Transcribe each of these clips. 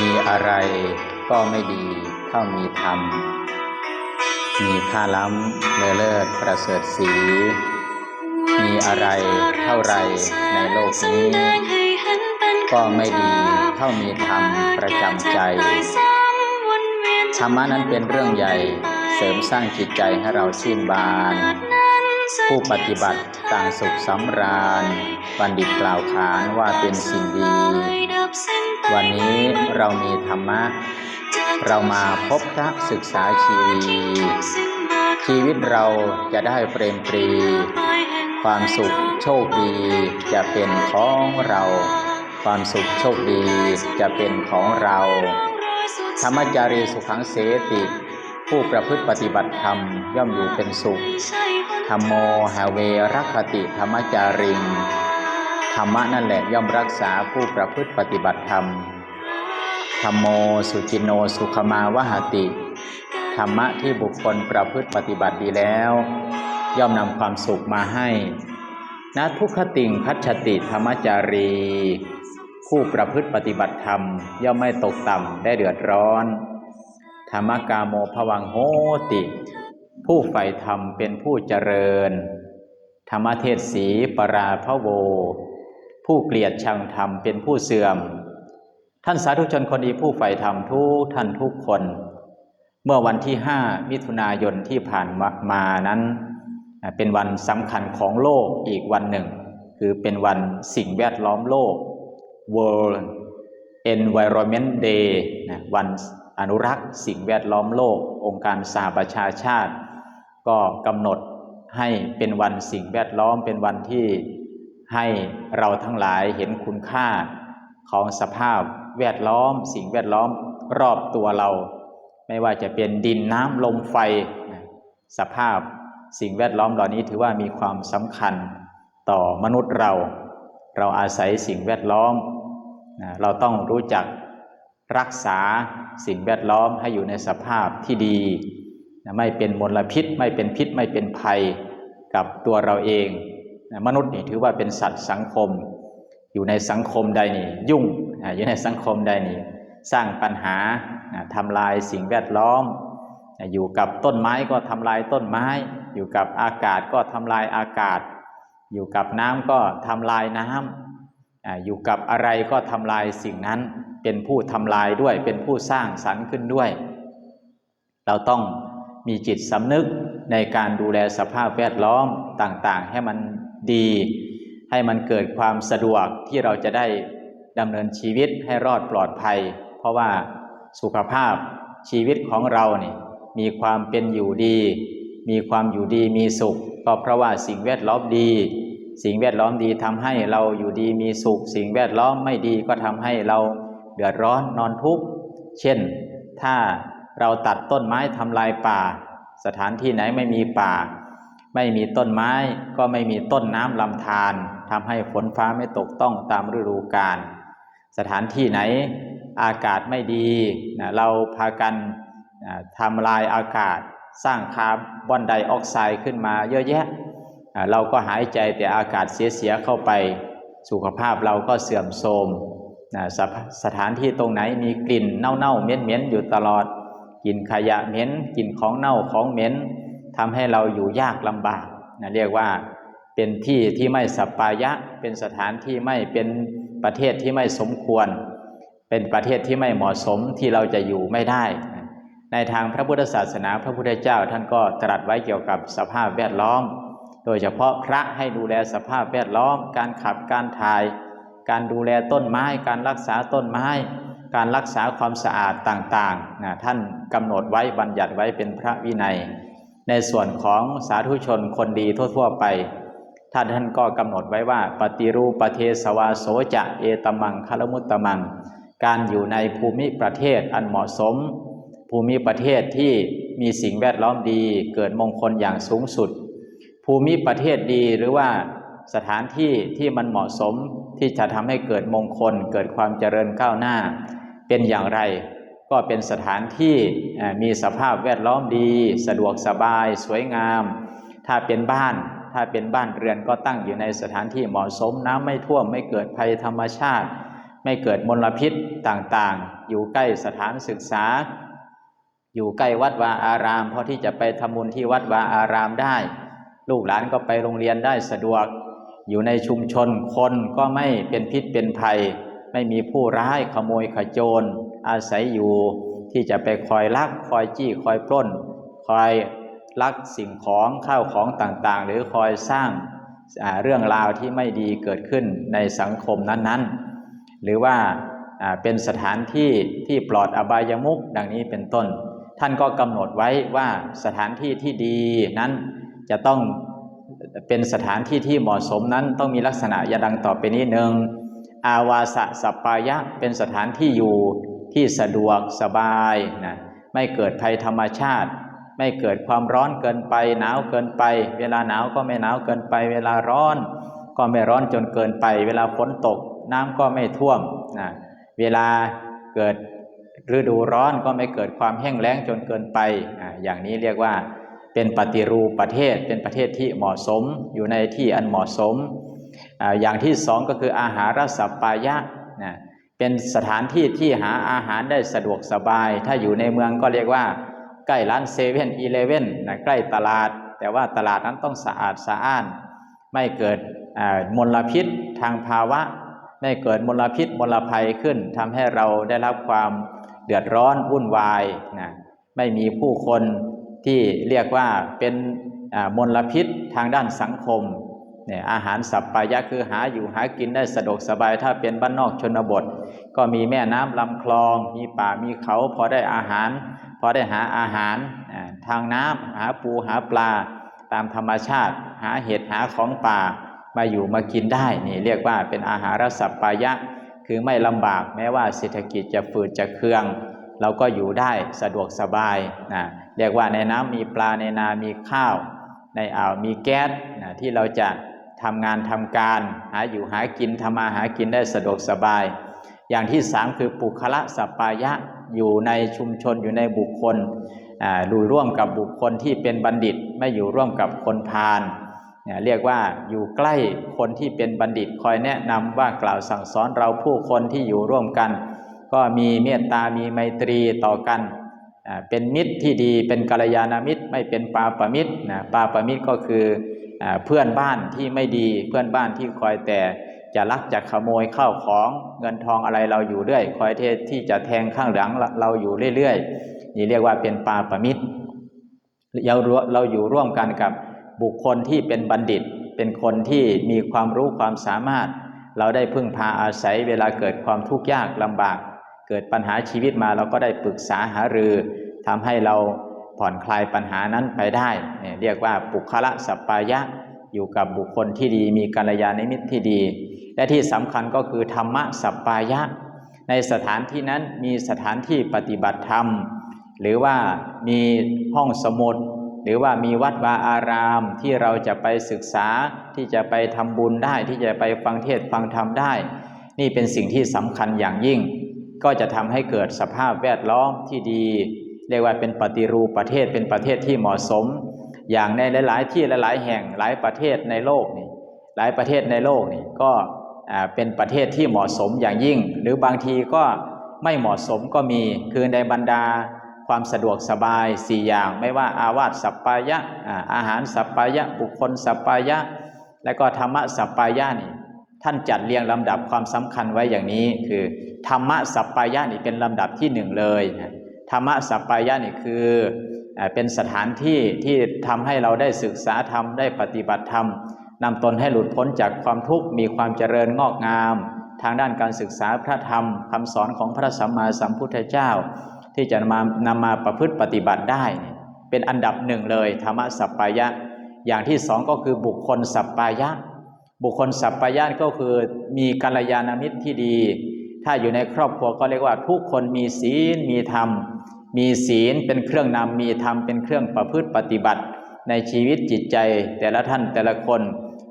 มีอะไรก็ไม่ดีเท่ามีธรรม มีค่าล้ำเลอเลิศประเสริฐสี มีอะไรเท่าไรในโลกนี้ ก็ไม่ดีเท่ามีธรรมประจำใจ ธรรมะนั้นเป็นเรื่องใหญ่เสริมสร้างจิตใจให้เราชื่นบาน ผู้ปฏิบัติต่างสุขสำราญบัณฑิตกล่าวขานว่าเป็นสิ่งดี วันนี้เรามีธรรมะ เรามาพบพระศึกษาชีวี ชีวิตเราจะได้เปรมปรี ความสุขโชคดีจะเป็นของเรา ความสุขโชคดีจะเป็นของเรา ธรรมจารีสุขังเสติ ผู้ประพฤติปฏิบัติธรรมย่อมอยู่เป็นสุข ธรรมโมหาเวรักขติธรรมจาริง ธรรมะนั่นแหละย่อมรักษาผู้ประพฤติปฏิบัติธรรม ธรรมโมสุจิโนสุขมาวหติ ธรรมะที่บุคคลประพฤติปฏิบัติดีแล้ว ย่อมนำความสุขมาให้นะทุกขติงคัจฉติธรรมจารี ผู้ประพฤติปฏิบัติธรรมย่อมไม่ตกต่ำได้เดือดร้อน ธรรมกาโมภวังโหติ ผู้ใฝ่ธรรมเป็นผู้เจริญ ธรรมเทศสีปราพะโว ผู้เกลียดชังธรรมเป็นผู้เสื่อม ท่านสาธุชนคนดีผู้ใฝ่ธรรมทุกท่านทุกคน เมื่อวันที่5มิถุนายนที่ผ่านมานั้น เป็นวันสำคัญของโลกอีกวันหนึ่ง คือเป็นวันสิ่งแวดล้อมโลก World Environment Day นะวัน อนุรักษ์สิ่งแวดล้อมโลก องค์การสหประชาชาติ ก็กำหนดให้เป็นวันสิ่งแวดล้อมเป็นวันที่ให้เราทั้งหลายเห็นคุณค่าของสภาพแวดล้อม สิ่งแวดล้อมรอบตัวเรา ไม่ว่าจะเป็นดินน้ำลมไฟ สภาพสิ่งแวดล้อมเหล่านี้ถือว่ามีความสำคัญต่อมนุษย์เรา เราอาศัยสิ่งแวดล้อม เราต้องรู้จัก รักษาสิ่งแวดล้อมให้อยู่ในสภาพที่ดี ไม่เป็นมลพิษ ไม่เป็นพิษไม่เป็นภัยกับตัวเราเอง มนุษย์นี่ถือว่าเป็นสัตว์สังคม อยู่ในสังคมใดนี่ยุ่งอยู่ในสังคมใดนี่สร้างปัญหาทำลายสิ่งแวดล้อม อยู่กับต้นไม้ก็ทำลายต้นไม้ อยู่กับอากาศก็ทำลายอากาศ อยู่กับน้ำก็ทำลายน้ำอยู่กับอะไรก็ทำลายสิ่งนั้น เป็นผู้ทำลายด้วย เป็นผู้สร้างสรรค์ขึ้นด้วย เราต้องมีจิตสำนึกในการดูแลสภาพแวดล้อมต่างๆ ให้มันดี ให้มันเกิดความสะดวกที่เราจะได้ดำเนินชีวิตให้รอดปลอดภัย เพราะว่าสุขภาพชีวิตของเราเนี่ยมีความเป็นอยู่ดี มีความอยู่ดีมีสุข ก็เพราะว่าสิ่งแวดล้อมดี สิ่งแวดล้อมดีทำให้เราอยู่ดีมีสุข สิ่งแวดล้อมไม่ดีก็ทำให้เรา ดือดร้อนนอนทุกข์เช่น ถ้าเราตัดต้นไม้ทำลายป่า สถานที่ไหนไม่มีป่า ไม่มีต้นไม้ก็ไม่มีต้นน้ำลำธารทำให้ฝนฟ้าไม่ตกต้องตามฤดูกาลสถานที่ไหนอากาศไม่ดีเราพากันทำลายอากาศสร้างคาร์บอนไดออกไซด์ขึ้นมาเยอะแยะ เราก็หายใจแต่อากาศเสียๆเข้าไป สุขภาพเราก็เสื่อมโทรม สสถานที่ตรงไหนมีกลิ่นเน่าๆเหม็นๆอยู่ตลอดกลิ่นขยะเหม็นกลิ่นของเน่าของเหม็นทำให้เราอยู่ยากลำบากนะเรียกว่าเป็นที่ที่ไม่สัปปายะ เป็นสถานที่ไม่เป็นประเทศที่ไม่สมควร เป็นประเทศที่ไม่เหมาะสมที่เราจะอยู่ไม่ได้ ในทางพระพุทธศาสนาพระพุทธเจ้าท่านก็ตรัสไว้เกี่ยวกับสภาพแวดล้อม โดยเฉพาะพระให้ดูแลสภาพแวดล้อม การขับการถ่าย การดูแลต้นไม้ การรักษาต้นไม้ การรักษาความสะอาดต่างๆนะท่านกำหนดไว้บัญญัติไว้เป็นพระวินัย ในส่วนของสาธุชนคนดีทั่วๆไปท่านท่านก็กำหนดไว้ว่าปฏิรูปเทสวาโสจะเอตมังคารมุตตมัง การอยู่ในภูมิประเทศอันเหมาะสม ภูมิประเทศที่มีสิ่งแวดล้อมดีเกิดมงคลอย่างสูงสุด ภูมิประเทศดีหรือว่าสถานที่ที่มันเหมาะสม ที่จะทำให้เกิดมงคล เกิดความเจริญก้าวหน้า เป็นอย่างไร ก็เป็นสถานที่มีสภาพแวดล้อมดี สะดวกสบาย สวยงาม ถ้าเป็นบ้านถ้าเป็นบ้านเรือนก็ตั้งอยู่ในสถานที่เหมาะสมน้ำไม่ท่วมไม่เกิดภัยธรรมชาติ ไม่เกิดมลพิษต่างๆ อยู่ใกล้สถานศึกษา อยู่ใกล้วัดวาอารามเพราะที่จะไปทำบุญที่วัดวาอารามได้ ลูกหลานก็ไปโรงเรียนได้สะดวก อยู่ในชุมชนคนก็ไม่เป็นพิษเป็นภัย ไม่มีผู้ร้ายขโมยขโจร อาศัยอยู่ที่จะไปคอยลักคอยจี้คอยปล้น คอยลักสิ่งของข้าวของต่างๆ หรือคอยสร้างเรื่องราวที่ไม่ดีเกิดขึ้นในสังคมนั้นๆ หรือว่าเป็นสถานที่ที่ปลอดอบายมุขดังนี้เป็นต้น ท่านก็กำหนดไว้ว่าสถานที่ที่ดีนั้นจะต้อง เป็นสถานที่ที่เหมาะสมนั้นต้องมีลักษณะอยาดังต่อไปนี้หนึ่งอาวาสะสปายะเป็นสถานที่อยู่ที่สะดวกสบายนะไม่เกิดภัยธรรมชาติ ไม่เกิดความร้อนเกินไป หนาวเกินไป เวลาหนาวก็ไม่หนาวเกินไป เวลาร้อน ก็ไม่ร้อนจนเกินไป เวลาฝนตกน้ำก็ไม่ท่วมนะเวลาเกิดฤดูร้อนก็ไม่เกิดความแห้งแล้งจนเกินไปอ่าอย่างนี้เรียกว่า เป็นปฏิรูปประเทศ เป็นประเทศที่เหมาะสม อยู่ในที่อันเหมาะสม อย่างที่สองก็คืออาหารสัปปายะนะเป็นสถานที่ที่หาอาหารได้สะดวกสบาย ถ้าอยู่ในเมืองก็เรียกว่า ใกล้ร้านเซเว่นอีเลเว่นนะใกล้ตลาด แต่ว่าตลาดนั้นต้องสะอาดสะอ้าน ไม่เกิดมลพิษทางภาวะ ไม่เกิดมลพิษมลภัยขึ้นทำให้เราได้รับความเดือดร้อนวุ่นวายนะไม่มีผู้คน ที่เรียกว่าเป็นมลพิษทางด้านสังคมเนี่ยอาหารสัปปายะคือหาอยู่หากินได้สะดวกสบายถ้าเป็นบ้านนอกชนบท ก็มีแม่น้ำลำคลอง มีป่ามีเขาพอได้อาหาร พอได้หาอาหารทางน้ำหาปูหาปลา ตามธรรมชาติ หาเห็ดหาของป่ามาอยู่มากินได้นี่เรียกว่าเป็นอาหารสัปปายะ คือไม่ลำบากแม้ว่าเศรษฐกิจจะฝืดจะเคือง เราก็อยู่ได้สะดวกสบายนะเรียกว่าในน้ำมีปลาในนา มีข้าว ในอ่าวมีแก๊สนะที่เราจะทำงานทำการ หาอยู่หากินทำมาหากินได้สะดวกสบาย อย่างที่สามคือปุคละสัปายะอยู่ในชุมชนอยู่ในบุคคลอ่าอยู่ร่วมกับบุคคลที่เป็นบัณฑิต ไม่อยู่ร่วมกับคนพาลเนี่ยเรียกว่าอยู่ใกล้คนที่เป็นบัณฑิต คอยแนะนำว่ากล่าวสั่งสอนเราผู้คนที่อยู่ร่วมกัน ก็มีเมตตามีไมตรีต่อกันเป็นมิตรที่ดีเป็นกัลยาณมิตรไม่เป็นปาปมิตรนะปาปมิตรก็คือเพื่อนบ้านที่ไม่ดีเพื่อนบ้านที่คอยแต่จะลักจะขโมยข้าวของเงินทองอะไรเราอยู่เรื่อย คอยเทที่จะแทงข้างหลังเราอยู่เรื่อยๆนี่เรียกว่าเป็นปาปมิตรเราเราอยู่ร่วมกันกับบุคคลที่เป็นบัณฑิต เป็นคนที่มีความรู้ความสามารถ เราได้พึ่งพาอาศัยเวลาเกิดความทุกข์ยากลำบาก เกิดปัญหาชีวิตมาเราก็ได้ปรึกษาหารือทำให้เราผ่อนคลายปัญหานั้นไปได้ เรียกว่าปุคละสัปปายะอยู่กับบุคคลที่ดีมีกัลยาณมิตรที่ดี และที่สำคัญก็คือธรรมะสัปปายะ ในสถานที่นั้นมีสถานที่ปฏิบัติธรรม หรือว่ามีห้องสมุด หรือว่ามีวัดวาอารามที่เราจะไปศึกษาที่จะไปทำบุญได้ที่จะไปฟังเทศฟังธรรมได้ นี่เป็นสิ่งที่สำคัญอย่างยิ่ง ก็จะทำให้เกิดสภาพแวดล้อมที่ดี เรียกว่าเป็นปฏิรูปประเทศเป็นประเทศที่เหมาะสม อย่างในหลาย ๆ ที่หลาย ๆ แห่งหลายประเทศในโลกนี่หลายประเทศในโลกนี่ก็เป็นประเทศที่เหมาะสมอย่างยิ่ง หรือบางทีก็ไม่เหมาะสมก็มีคือในบรรดาความสะดวกสบายสี่อย่าง ไม่ว่าอาวาสสัปปายะอาอาหารสัปปายะ บุคคลสัปปายะ และก็ธรรมะสัปปายะนี่ท่านจัดเรียงลำดับความสำคัญไว้อย่างนี้คือ ธรรมะสัปปายะนี่เป็นลำดับที่หนึ่งเลยนะธรรมะสัปปายะนี่คือเป็นสถานที่ที่ทำให้เราได้ศึกษาธรรมได้ปฏิบัติธรรมนำตนให้หลุดพ้นจากความทุกข์มีความเจริญงอกงาม ทางด้านการศึกษาพระธรรมคำสอนของพระสัมมาสัมพุทธเจ้า ที่จะมานำมาประพฤติปฏิบัติได้เนี่ยเป็นอันดับหนึ่งเลย ธรรมะสัปปายะ อย่างที่สองก็คือบุคคลสัปปายะ บุคคลสัปปายะก็คือมีกัลยาณมิตรที่ดี ถ้าอยู่ในครอบครัวก็เรียกว่า ทุกคนมีศีลมีธรรม มีศีลเป็นเครื่องนำมีธรรมเป็นเครื่องประพฤติปฏิบัติ ในชีวิตจิตใจแต่ละท่านแต่ละคน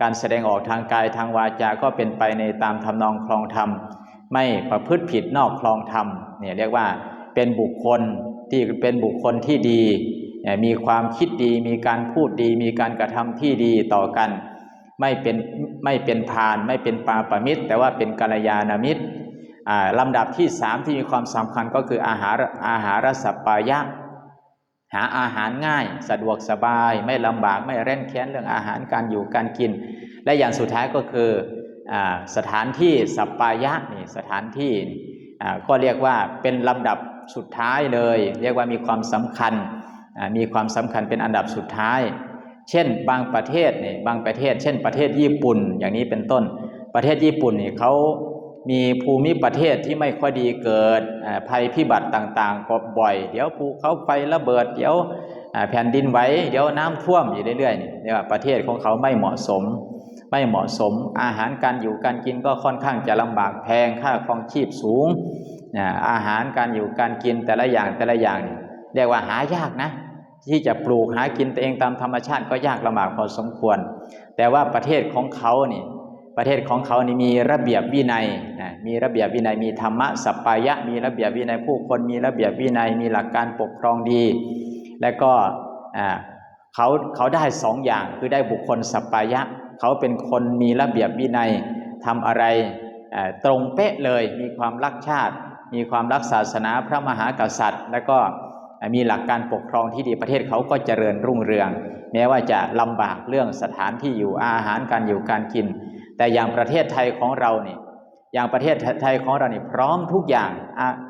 การแสดงออกทางกายทางวาจาก็เป็นไปในตามทำนองคลองธรรม ไม่ประพฤติผิดนอกคลองธรรมเนี่ยเรียกว่าเป็นบุคคลที่เป็นบุคคลที่ดีเนี่ยมีความคิดดี มีการพูดดี มีการกระทำที่ดีต่อกัน ไม่เป็นไม่เป็นพาน ไม่เป็นปาปมิตร แต่ว่าเป็นกัลยาณมิตร ลำดับที่สามที่มีความสำคัญก็คืออาหารอาหารสัปปายะ หาอาหารง่ายสะดวกสบาย ไม่ลำบากไม่เร่นแค้นเรื่องอาหารการอยู่การกิน และอย่างสุดท้ายก็คืออสถานที่สัปปายะนี่สถานที่ก็เรียกว่าเป็นลำดับสุดท้ายเลย เรียกว่ามีความสำคัญมีความสำคัญเป็นอันดับสุดท้าย เช่น บางประเทศนี่บางประเทศ เช่น ประเทศญี่ปุ่นอย่างนี้เป็นต้น ประเทศญี่ปุ่นนี่เขา มีภูมิประเทศที่ไม่ค่อยดีเกิดภัยพิบัติต่างๆก็บ่อย เดี๋ยวภูเขาไฟระเบิด เดี๋ยวแผ่นดินไหวเดี๋ยวน้ำท่วมอยู่เรื่อยๆนี่เรียกว่าประเทศของเขาไม่เหมาะสม ไม่เหมาะสมอาหารการอยู่การกินก็ค่อนข้างจะลำบากแพงค่าครองชีพสูงอาหารการอยู่การกินแต่ละอย่างแต่ละอย่างนี่เรียกว่าหายากนะ ที่จะปลูกหากินตัวเองตามธรรมชาติก็ยากลำบากพอสมควร แต่ว่าประเทศของเขานี่ ประเทศของเขานี่มีระเบียบวินัยนะมีระเบียบวินัยมีธรรมะสัปปายะ มีระเบียบวินัยผู้คนมีระเบียบวินัยมีหลักการปกครองดี และก็อ่าเขาเขาได้สองอย่างคือได้บุคคลสัปปายะ เขาเป็นคนมีระเบียบวินัยทำอะไรตรงเป๊ะเลยมีความรักชาติ มีความรักศาสนาพระมหากษัตริย์ และก็มีหลักการปกครองที่ดีประเทศเขาก็เจริญรุ่งเรือง แม้ว่าจะลำบากเรื่องสถานที่อยู่อาหารการอยู่การกิน แต่อย่างประเทศไทยของเราเนี่ยอย่างประเทศไทยของเราเนี่ยพร้อมทุกอย่าง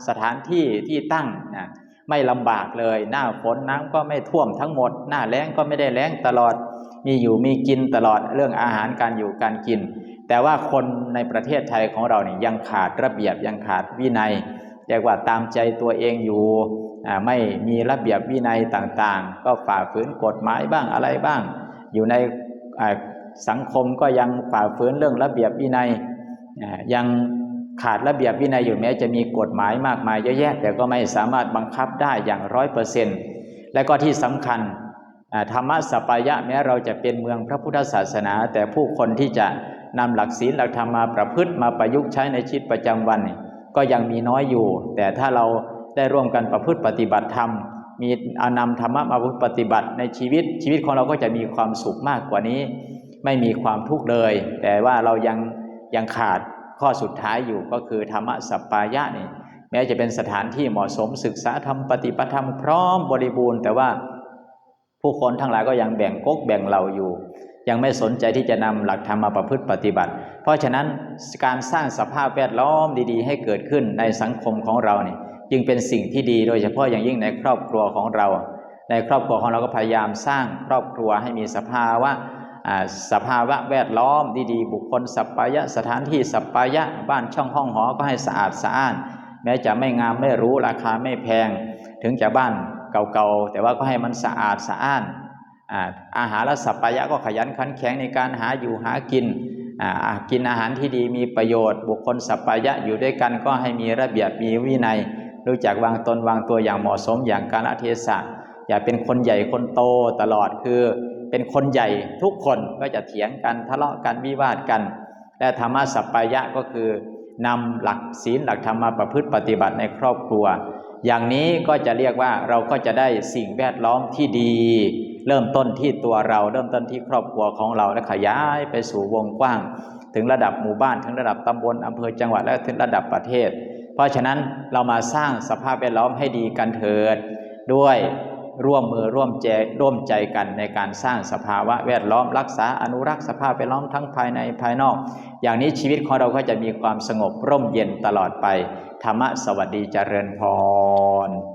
สถานที่ที่ตั้งนะไม่ลำบากเลย หน้าฝนน้ำก็ไม่ท่วมทั้งหมด หน้าแล้งก็ไม่ได้แล้งตลอด มีอยู่มีกินตลอดเรื่องอาหารการอยู่การกิน แต่ว่าคนในประเทศไทยของเราเนี่ยยังขาดระเบียบยังขาดวินัยเรียกว่าตามใจตัวเองอยู่ไม่มีระเบียบวินัยต่างๆ ก็ฝ่าฝืนกฎหมายบ้างอะไรบ้าง อยู่ใน สังคมก็ยังฝ่าฝืนเรื่องระเบียบวินัยยังขาดระเบียบวินัยอยู่แม้จะมีกฎหมายมากมายเยอะแยะ แต่ก็ไม่สามารถบังคับได้อย่างร้อยเปอร์เซ็นต์และก็ที่สำคัญธรรมะสัปายะแม้เราจะเป็นเมืองพระพุทธศาสนา แต่ผู้คนที่จะนำหลักศีลหลักธรรมมาประพฤติมาประยุกต์ใช้ในชีวิตประจำวัน ก็ยังมีน้อยอยู่ แต่ถ้าเราได้ร่วมกันประพฤติปฏิบัติธรรม มีเอานำธรรมะมาปฏิบัติในชีวิตชีวิตของเราก็จะมีความสุขมากกว่านี้ ไม่มีความทุกข์เลย แต่ว่าเรายังยังขาดข้อสุดท้ายอยู่ก็คือธรรมะสัปปายะนี่แม้จะเป็นสถานที่เหมาะสมศึกษาธรรมปฏิบัติธรรมพร้อมบริบูรณ์ แต่ว่าผู้คนทั้งหลายก็ยังแบ่งก๊กแบ่งเหล่าอยู่ ยังไม่สนใจที่จะนำหลักธรรมมาประพฤติปฏิบัติ เพราะฉะนั้นการสร้างสภาพแวดล้อมดีๆ ให้เกิดขึ้นในสังคมของเราเนี่ยจึงเป็นสิ่งที่ดีโดยเฉพาะอย่างยิ่งในครอบครัวของเรา ในครอบครัวของเราก็พยายามสร้างครอบครัวให้มีสภาวะ สภาวะแวดล้อมดีๆ บุคคลสัปปายะสถานที่สัปปายะบ้านช่องห้องหอก็ให้สะอาดสะอ้าน แม้จะไม่งามไม่รู้ราคาไม่แพง ถึงจะบ้านเก่าๆ แต่ว่าก็ให้มันสะอาดสะอ้านอาอาหารและสัปปายะก็ขยันขันแข็งในการหาอยู่หากินกินอาหารที่ดีมีประโยชน์ บุคคลสัปปายะอยู่ด้วยกันก็ให้มีระเบียบมีวินัย รู้จักวางตนวางตัวอย่างเหมาะสมอย่างกาลเทศะอย่าเป็นคนใหญ่คนโตตลอดคือ เป็นคนใหญ่ทุกคนก็จะเถียงกันทะเลาะกันวิวาทกันและธรรมะสัปปายะก็คือนำหลักศีลหลักธรรมมาประพฤติปฏิบัติในครอบครัว อย่างนี้ก็จะเรียกว่าเราก็จะได้สิ่งแวดล้อมที่ดี เริ่มต้นที่ตัวเราเริ่มต้นที่ครอบครัวของเราและขยายไปสู่วงกว้าง ถึงระดับหมู่บ้านถึงระดับตำบลอำเภอจังหวัดและถึงระดับประเทศ เพราะฉะนั้นเรามาสร้างสภาพแวดล้อมให้ดีกันเถิด ด้วย ร่วมมือร่วมใจร่วมใจกันในการสร้างสภาวะแวดล้อมรักษาอนุรักษ์สภาพแวดล้อมทั้งภายในภายนอก อย่างนี้ชีวิตของเราก็จะมีความสงบร่มเย็นตลอดไป ธรรมะสวัสดีเจริญพร